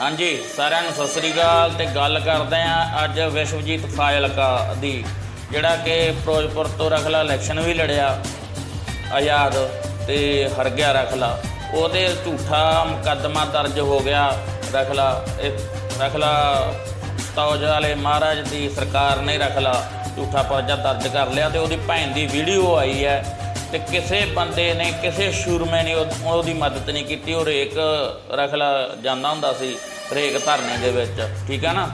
ਹਾਂਜੀ, ਸਾਰਿਆਂ ਨੂੰ ਸਤਿ ਸ੍ਰੀ ਅਕਾਲ ਤੇ ਗੱਲ ਕਰਦੇ ਆਂ ਅੱਜ ਵਿਸ਼ਵਜੀਤ ਫਾਇਲਕਾ ਦੀ, ਜਿਹੜਾ ਕਿ ਫਿਰੋਜ਼ਪੁਰ ਤੋਂ ਰਖਲਾ ਇਲੈਕਸ਼ਨ ਵੀ ਲੜਿਆ, ਆਜ਼ਾਦ ਤੇ ਹਰ ਗਿਆ ਰਖਲਾ। ਉਹਦੇ ਝੂਠਾ ਮੁਕੱਦਮਾ ਦਰਜ ਹੋ ਗਿਆ ਰਖਲਾ। ਇਹ ਰਖਲਾ ਸਤੌਜ ਵਾਲੇ ਮਹਾਰਾਜ ਦੀ ਸਰਕਾਰ ਨੇ ਰਖਲਾ ਝੂਠਾ ਪਰਚਾ ਦਰਜ ਕਰ ਲਿਆ ਤੇ ਉਹਦੀ ਭੈਣ ਦੀ ਵੀਡੀਓ ਆਈ ਹੈ। ਤੇ ਕਿਸੇ ਬੰਦੇ ਨੇ, ਕਿਸੇ ਸ਼ੂਰਮੇ ਨੇ ਉਹ- ਉਹਦੀ ਮਦਦ ਨਹੀਂ ਕੀਤੀ। ਉਹ ਰੇਕ ਰਖਲਾ ਜਾਂਦਾ ਹੁੰਦਾ ਸੀ, ਰੇਕ ਧਰਨੇ ਦੇ ਵਿੱਚ। ਠੀਕ ਹੈ ਨਾ?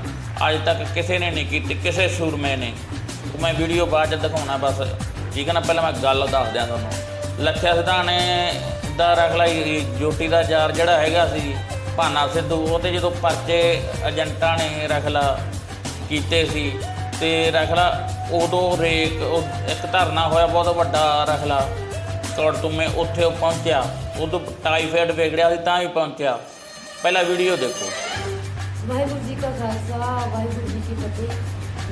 ਅੱਜ ਤੱਕ ਕਿਸੇ ਨੇ ਨਹੀਂ ਕੀਤੀ, ਕਿਸੇ ਸ਼ੂਰਮੇ ਨੇ। ਉਹ ਮੈਂ ਵੀਡੀਓ ਬਾਅਦ ਚ ਦਿਖਾਉਣਾ ਬਸ। ਠੀਕ ਹੈ ਨਾ? ਪਹਿਲਾਂ ਮੈਂ ਗੱਲ ਦੱਸ ਦਿਆਂ ਤੁਹਾਨੂੰ। ਲੱਖਿਆ ਸਿਧਾਣੇ ਦਾ ਰਖਲਾ ਜੋਟੀ ਦਾ ਯਾਰ ਜਿਹੜਾ ਹੈਗਾ ਸੀ, ਭਾਨਾ ਸਿੱਧੂ, ਉਹ ਤੇ ਜਦੋਂ ਪਰਚੇ ਏਜੰਟਾਂ ਨੇ ਰਖਲਾ ਕੀਤੇ ਸੀ, ਤੇ ਰਖਲਾ ਉਦੋਂ ਰੇਕ ਉਹ ਇੱਕ ਧਰਨਾ ਹੋਇਆ ਬਹੁਤ ਵੱਡਾ ਰਖਲਾ। ਕੋੜਤੁਮੇ ਉੱਥੇ ਉਹ ਪਹੁੰਚਿਆ? ਉਦੋਂ ਟਾਈਫਾਇਡ ਵਿਗੜਿਆ ਸੀ, ਤਾਂ ਹੀ ਪਹੁੰਚਿਆ। ਪਹਿਲਾ ਵੀਡੀਓ ਦੇਖੋ। ਵਾਹਿਗੁਰੂ ਜੀ ਕਾ ਖਾਲਸਾ, ਵਾਹਿਗੁਰੂ ਜੀ ਕੀ ਫਤਿਹ।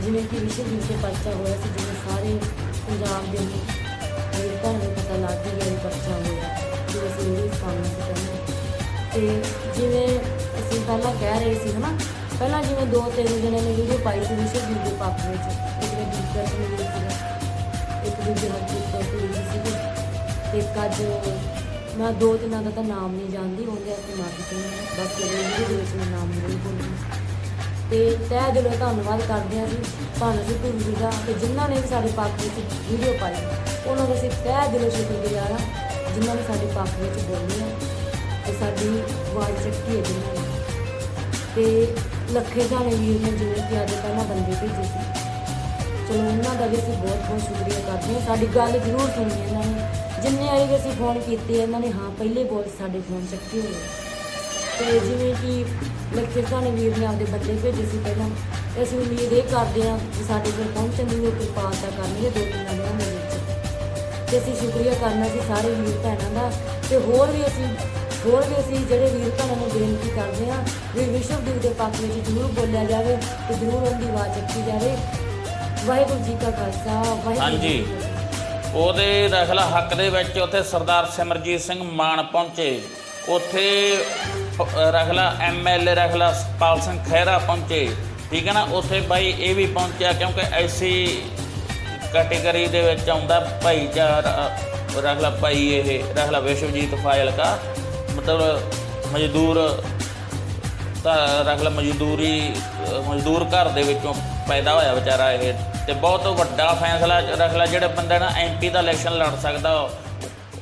ਜਿਵੇਂ ਕਿ ਵਿਸ਼ਵ ਜੀ ਤੇ ਪਰਚਾ ਹੋਇਆ ਸੀ, ਜਿਵੇਂ ਸਾਰੇ ਪੰਜਾਬ ਦੇ ਮੇਰੇ ਭੈਣ ਨੂੰ ਪਤਾ ਲੱਗ ਗਿਆ ਇਹ ਪਰਚਾ ਹੋਇਆ। ਜੋ ਅਸੀਂ ਵੀਡੀਓ ਸਾਹਮਣੇ ਸੀ ਪਹਿਲਾਂ। ਤੇ ਜਿਵੇਂ ਅਸੀਂ ਪਹਿਲਾਂ ਕਹਿ ਰਹੇ ਸੀ, ਹਨਾ? ਪਹਿਲਾਂ ਜਿਵੇਂ ਦੋ ਤਿੰਨ ਜਣਿਆਂ ਨੇ ਵੀਡੀਓ ਪਾਈ ਸੀ ਵਿਸ਼ੇ ਜੀ ਦੇ ਪੱਖ ਵਿੱਚ। ਦੂਜੇ ਹਰਜੀਤ ਕੌਰ ਜੀ ਸੀਗੇ। ਤੇ ਇੱਕ ਅੱਜ ਮੈਂ ਦੋ ਤਿੰਨਾਂ ਦਾ ਤਾਂ ਨਾਮ ਨਹੀਂ ਜਾਣਦੀ, ਉਹਦੇ ਵਾਸਤੇ ਮਾਫੀ ਚਾਹੁੰਦੀ ਹਾਂ। ਬਾਕੀ ਅਗਲੀ ਦੇ ਵਿੱਚ ਮੈਂ ਨਾਮ ਜ਼ਰੂਰ ਬੋਲੂੰਗੀ ਤੇ ਤਹਿ ਦਿਲੋਂ ਧੰਨਵਾਦ ਕਰਦੇ ਹਾਂ ਜੀ ਭਾਨੂੰ ਸਿੱਧੂ ਜੀ ਦਾ ਤੇ ਜਿਨ੍ਹਾਂ ਨੇ ਵੀ ਸਾਡੇ ਪੱਖ ਵਿੱਚ ਵੀਡੀਓ ਪਾਈ, ਉਹਨਾਂ ਦਾ ਅਸੀਂ ਤਹਿ ਦਿਲੋਂ ਸ਼ੁਕਰਗੁਜ਼ਾਰ ਹਾਂ, ਜਿਨ੍ਹਾਂ ਨੇ ਸਾਡੇ ਪੱਖ ਵਿੱਚ ਬੋਲੀ ਹੈ ਤੇ ਸਾਡੀ ਆਵਾਜ਼ ਚੱਕੀ ਹੈ ਜਿਨ੍ਹਾਂ ਨੇ। ਤੇ ਲੱਖੇ ਜਾਣੇ ਵੀਰ ਨੇ ਜਿਵੇਂ ਕਿ ਅੱਜ ਪਹਿਲਾਂ ਬੰਦੇ ਭੇਜੇ ਸੀ। ਚਲੋ ਉਹਨਾਂ ਦਾ ਵੀ ਅਸੀਂ ਬਹੁਤ ਬਹੁਤ ਸ਼ੁਕਰੀਆ ਕਰਦੇ ਹਾਂ। ਸਾਡੀ ਗੱਲ ਜ਼ਰੂਰ ਸੁਣੀ ਇਹਨਾਂ ਨੇ। ਜਿੰਨੇ ਵਾਰੀ ਵੀ ਅਸੀਂ ਫੋਨ ਕੀਤੇ, ਇਹਨਾਂ ਨੇ ਹਾਂ, ਪਹਿਲੇ ਬੋਲ ਸਾਡੇ ਫੋਨ ਚੱਕੇ ਹੋਏ ਤੇ ਜਿਵੇਂ ਕਿ ਲੱਖੇ ਜਾਣੇ ਵੀਰ ਨੇ ਆਪਦੇ ਬੱਚੇ ਭੇਜੇ ਸੀ ਪਹਿਲਾਂ, ਤੇ ਅਸੀਂ ਉਮੀਦ ਇਹ ਕਰਦੇ ਹਾਂ ਕਿ ਸਾਡੇ ਕੋਲ ਪਹੁੰਚਣ ਦੀ ਉਹ ਕਿਰਪਾਲਤਾ ਕਰਨਗੇ ਦੋ ਤਿੰਨ ਦਿਨਾਂ ਦੇ ਵਿੱਚ। ਤੇ ਅਸੀਂ ਸ਼ੁਕਰੀਆ ਕਰਨਾ ਸੀ ਸਾਰੇ ਵੀਰ ਭੈਣਾਂ ਦਾ। ਤੇ ਹੋਰ ਵੀ ਅਸੀਂ, ਹੋਰ ਵੀ ਅਸੀਂ ਜਿਹੜੇ ਵੀਰ ਭੈਣਾਂ ਨੂੰ ਬੇਨਤੀ ਕਰਦੇ ਹਾਂ, ਵੀ ਵਿਸ਼ਵ ਦੀ ਦੇ ਪੱਖ ਵਿੱਚ ਜ਼ਰੂਰ ਬੋਲਿਆ ਜਾਵੇ ਤੇ ਜ਼ਰੂਰ ਉਹਦੀ ਆਵਾਜ਼ ਚੱਕੀ ਜਾਵੇ। ਵਾਹਿਗੁਰੂ ਜੀ ਕਾ ਖਾਲਸਾ ਵਾਹਿਗੁਰੂ ਜੀ ਹਾਂਜੀ। ਕੀ ਫਤਿਹ। ਉਹਦੇ ਰਖਲਾ ਹੱਕ ਦੇ ਵਿੱਚ ਉੱਥੇ ਸਰਦਾਰ ਸਿਮਰਜੀਤ ਸਿੰਘ ਮਾਨ ਪਹੁੰਚੇ। ਉੱਥੇ ਪ- ਰਖਲਾ ਐਮਐਲਏ ਰਖਲਾ ਸਪਾਲ ਸਿੰਘ ਖਹਿਰਾ ਪਹੁੰਚੇ। ਠੀਕ ਹੈ ਨਾ? ਉੱਥੇ ਬਾਈ ਇਹ ਵੀ ਪਹੁੰਚਿਆ ਕਿਉਂਕਿ ਐਸੀ ਕੈਟਾਗਰੀ ਦੇ ਵਿੱਚ ਆਉਂਦਾ ਭਾਈਚਾਰਾ ਰਖਲਾ ਭਾਈ ਇਹ ਰਖਲਾ ਵਿਸ਼ਵਜੀਤ ਫਾਇਲਕਾ ਮਤਲਬ ਮਜ਼ਦੂਰ ਤਾਂ ਰੱਖ ਲੈ ਮਜ਼ਦੂਰੀ ਮਜ਼ਦੂਰ ਘਰ ਦੇ ਵਿੱਚੋਂ ਪੈਦਾ ਹੋਇਆ ਵਿਚਾਰਾ ਇਹ। ਤੇ ਬਹੁਤ ਵੱਡਾ ਫੈਸਲਾ ਰੱਖ ਲੈ ਜਿਹੜੇ ਬੰਦੇ ਨਾਲ ਐਮਪੀ ਦਾ ਇਲੈਕਸ਼ਨ ਲੜ ਸਕਦਾ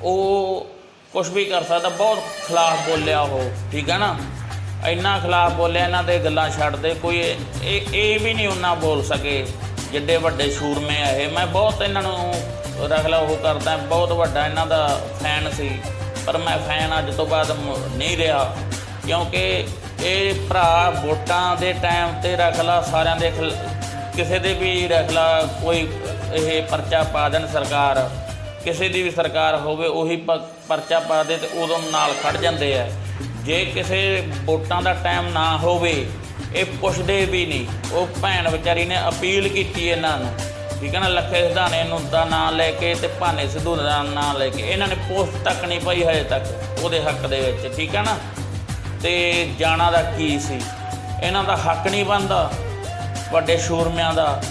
ਉਹ ਕੁਝ ਵੀ ਕਰ ਸਕਦਾ, ਬਹੁਤ ਖਿਲਾਫ ਬੋਲਿਆ ਉਹ, ਠੀਕ ਹੈ ਨਾ? ਇੰਨਾ ਖਿਲਾਫ ਬੋਲਿਆ, ਇਹਨਾਂ ਦੇ ਗੱਲਾਂ ਛੱਡ ਦੇ ਕੋਈ ਇਹ, ਇਹ- ਵੀ ਨਹੀਂ ਉਹਨਾਂ ਬੋਲ ਸਕੇ, ਜਿੱਡੇ ਵੱਡੇ ਸ਼ੂਰਮੇ ਆ ਇਹ। ਮੈਂ ਬਹੁਤ ਇਹਨਾਂ ਨੂੰ ਰੱਖ ਲਾ ਉਹ ਕਰਦਾ, ਬਹੁਤ ਵੱਡਾ ਇਹਨਾਂ ਦਾ ਫੈਨ ਸੀ, ਪਰ ਮੈਂ ਫੈਨ ਅੱਜ ਤੋਂ ਬਾਅਦ ਮ- ਨਹੀਂ ਰਿਹਾ, ਕਿਉਂਕਿ ਇਹ ਭਰਾ ਵੋਟਾਂ ਦੇ ਟਾਈਮ ਤੇ ਰੱਖ ਲਾ ਸਾਰਿਆਂ ਦੇ ਖਿਲ- ਕਿਸੇ ਦੇ ਵੀ ਰੱਖ ਲਾ ਕੋਈ ਇਹ ਪਰਚਾ ਪਾ ਦੇਣ ਸਰਕਾਰ, ਕਿਸੇ ਦੀ ਵੀ ਸਰਕਾਰ ਹੋਵੇ, ਉਹੀ ਪ- ਪਰਚਾ ਪਾ ਦੇ ਤੇ ਉਦੋਂ ਨਾਲ ਖੜ ਜਾਂਦੇ ਆ। ਜੇ ਕਿਸੇ ਵੋਟਾਂ ਦਾ ਟਾਈਮ ਨਾ ਹੋਵੇ, ਇਹ ਪੁੱਛਦੇ ਵੀ ਨਹੀਂ। ਉਹ ਭੈਣ ਵਿਚਾਰੀ ਨੇ ਅਪੀਲ ਕੀਤੀ ਇਹਨਾਂ ਨੂੰ। ਠੀਕ ਹੈ ਨਾ, ਲੱਖੇ ਸਿਧਾਣੇ ਨੂੰ ਦਾ ਨਾਂ ਲੈ ਕੇ ਤੇ ਭਾਨੇ ਸਿੱਧੂ ਦਾ ਨਾਂ ਲੈ ਕੇ। ਇਹਨਾਂ ਨੇ ਪੋਸਟ ਤੱਕ ਨਹੀਂ ਪਾਈ ਹਜੇ ਤੱਕ, ਉਹਦੇ ਹੱਕ ਦੇ ਵਿੱਚ। ਠੀਕ ਹੈ ਨਾ? ਤੇ ਜਾਣਾ ਦਾ ਕੀ ਸੀ? ਇਹਨਾਂ ਦਾ ਹੱਕ ਨਹੀਂ ਬਣਦਾ, ਵੱਡੇ ਸ਼ੂਰਮਿਆਂ ਦਾ।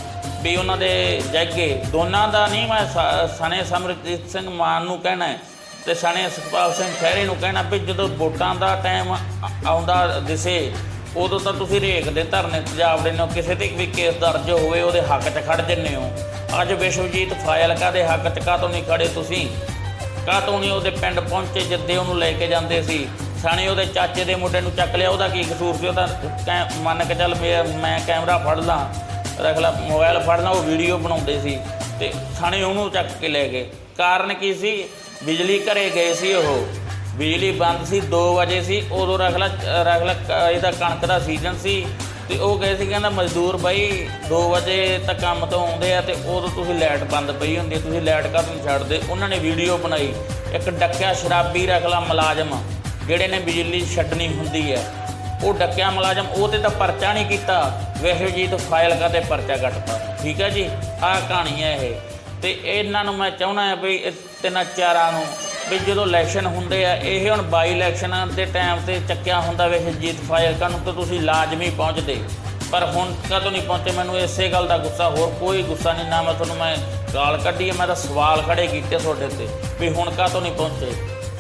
ਵੀ ਉਹਨਾਂ ਦੇ ਜੱਗੇ, ਦੋਨਾਂ ਦਾ ਨਹੀਂ, ਮੈਂ ਸ- ਸਣੇ ਸਮਰਜੀਤ ਸਿੰਘ ਮਾਨ ਨੂੰ ਕਹਿਣਾ ਹੈ ਤੇ ਸਣੇ ਸੁਖਪਾਲ ਸਿੰਘ ਖਹਿਰੇ ਨੂੰ ਕਹਿਣਾ ਵੀ ਜਦੋਂ ਵੋਟਾਂ ਦਾ ਟਾਈਮ ਆਉਂਦਾ ਦਿਸੇ, ਉਦੋਂ ਤਾਂ ਤੁਸੀਂ ਰੇਖ ਦੇ ਧਰਨੇ ਪੰਜਾਬ ਦੇ ਨੂੰ ਕਿਸੇ ਤੇ ਵੀ ਕੇਸ ਦਰਜ ਹੋਵੇ, ਉਹਦੇ ਹੱਕ 'ਚ ਖੜ ਜੰਨੇ ਹੋ। ਅੱਜ ਵਿਸ਼ਵਜੀਤ ਫਾਇਲਕਾ ਦੇ ਹੱਕ 'ਚ ਕਾਹ ਤੋਂ ਨਹੀਂ ਖੜੇ ਤੁਸੀਂ? ਕਾਹ ਤੋਂ ਨਹੀਂ ਉਹਦੇ ਪਿੰਡ ਪਹੁੰਚੇ ਜਿੱਦੇ ਉਹਨੂੰ ਲੈ ਕੇ ਜਾਂਦੇ ਸੀ? ਸਣੇ ਉਹਦੇ ਚਾਚੇ ਦੇ ਮੁੰਡੇ ਨੂੰ ਚੱਕ ਲਿਆ ਉਹਦਾ ਕੀ ਕਸੂਰ ਸੀ? ਉਹਦਾ ਕੈ- ਮੰਨ ਕੇ ਚੱਲ ਮੈਂ ਮੈਂ ਕੈਮਰਾ ਫੜ ਲਾਂ ਰੱਖ ਲਾ ਮੋਬਾਈਲ ਫੜ ਲਾਂ ਉਹ ਵੀਡੀਓ ਬਣਾਉਂਦੇ ਸੀ ਤੇ ਸਣੇ ਉਹਨੂੰ ਚੱਕ ਕੇ ਲੈ ਗਏ। ਕਾਰਨ ਕੀ ਸੀ? ਬਿਜਲੀ ਘਰੇ ਗਏ ਸੀ ਉਹ। ਬਿਜਲੀ ਬੰਦ ਸੀ 2 ਵਜੇ ਸੀ ਉਦੋਂ ਰੱਖ ਲਾ ਰੱਖ ਲਾ ਕ- ਇਹਦਾ ਕਣਕ ਦਾ ਸੀਜ਼ਨ ਸੀ ਤੇ ਉਹ ਗਏ ਸੀ ਕਹਿੰਦਾ ਮਜ਼ਦੂਰ ਬਾਈ 2 ਵਜੇ ਤੱਕ ਕੰਮ ਤੋਂ ਆਉਂਦੇ ਆ ਤੇ ਉਦੋਂ ਤੁਸੀਂ ਲਾਈਟ ਬੰਦ ਪਈ ਹੁੰਦੀ ਹੈ, ਤੁਸੀਂ ਲਾਈਟ ਘਰ ਨੂੰ ਛੱਡਦੇ? ਉਹਨਾਂ ਨੇ ਵੀਡੀਓ ਬਣਾਈ ਇੱਕ ਡੱਕਿਆ ਸ਼ਰਾਬੀ ਰੱਖ ਲਾ ਮੁਲਾਜ਼ਮ। ਜਿਹੜੇ ਨੇ ਬਿਜਲੀ ਛੱਡਣੀ ਹੁੰਦੀ ਹੈ, ਉਹ ਡੱਕਿਆ ਮੁਲਾਜ਼ਮ, ਉਹ ਤੇ ਤਾਂ ਪਰਚਾ ਨਹੀਂ ਕੀਤਾ। ਵਿਸ਼ਵਜੀਤ ਫਾਇਲਕਾ ਤੇ ਪਰਚਾ ਕੱਟਤਾ ਠੀਕ ਹੈ ਜੀ? ਆਹ ਕਹਾਣੀ ਹੈ ਇਹ। ਤੇ ਇਹਨਾਂ ਨੂੰ ਮੈਂ ਚਾਹੁੰਦਾ ਹੈ ਵੀ ਇਹ ਤਿੰਨਾਂ ਚਾਰਾਂ ਨੂੰ ਵੀ ਜਦੋਂ ਇਲੈਕਸ਼ਨ ਹੁੰਦੇ ਆ, ਇਹ ਹੁਣ ਬਾਈ ਇਲੈਕਸ਼ਨਾਂ ਦੇ ਟਾਈਮ ਤੇ ਚੱਕਿਆ ਹੁੰਦਾ ਵੇ ਫਾਇਲਕਾ ਨੂੰ, ਤਾਂ ਤੁਸੀਂ ਲਾਜ਼ਮੀ ਪਹੁੰਚਦੇ। ਪਰ ਹੁਣ ਕਦੋਂ ਨਹੀਂ ਪਹੁੰਚੇ? ਮੈਨੂੰ ਇਸੇ ਗੱਲ ਦਾ ਗੁੱਸਾ, ਹੋਰ ਕੋਈ ਗੁੱਸਾ ਨਹੀਂ, ਨਾ ਮੈਂ ਤੁਹਾਨੂੰ ਮੈਂ ਗਾਲ ਕੱਢੀ ਮੈਂ ਤਾਂ ਸਵਾਲ ਖੜੇ ਕੀਤੇ ਤੁਹਾਡੇ ਤੇ ਵੀ ਹੁਣ ਕਾਹਤੋਂ ਨਹੀਂ ਪਹੁੰਚੇ?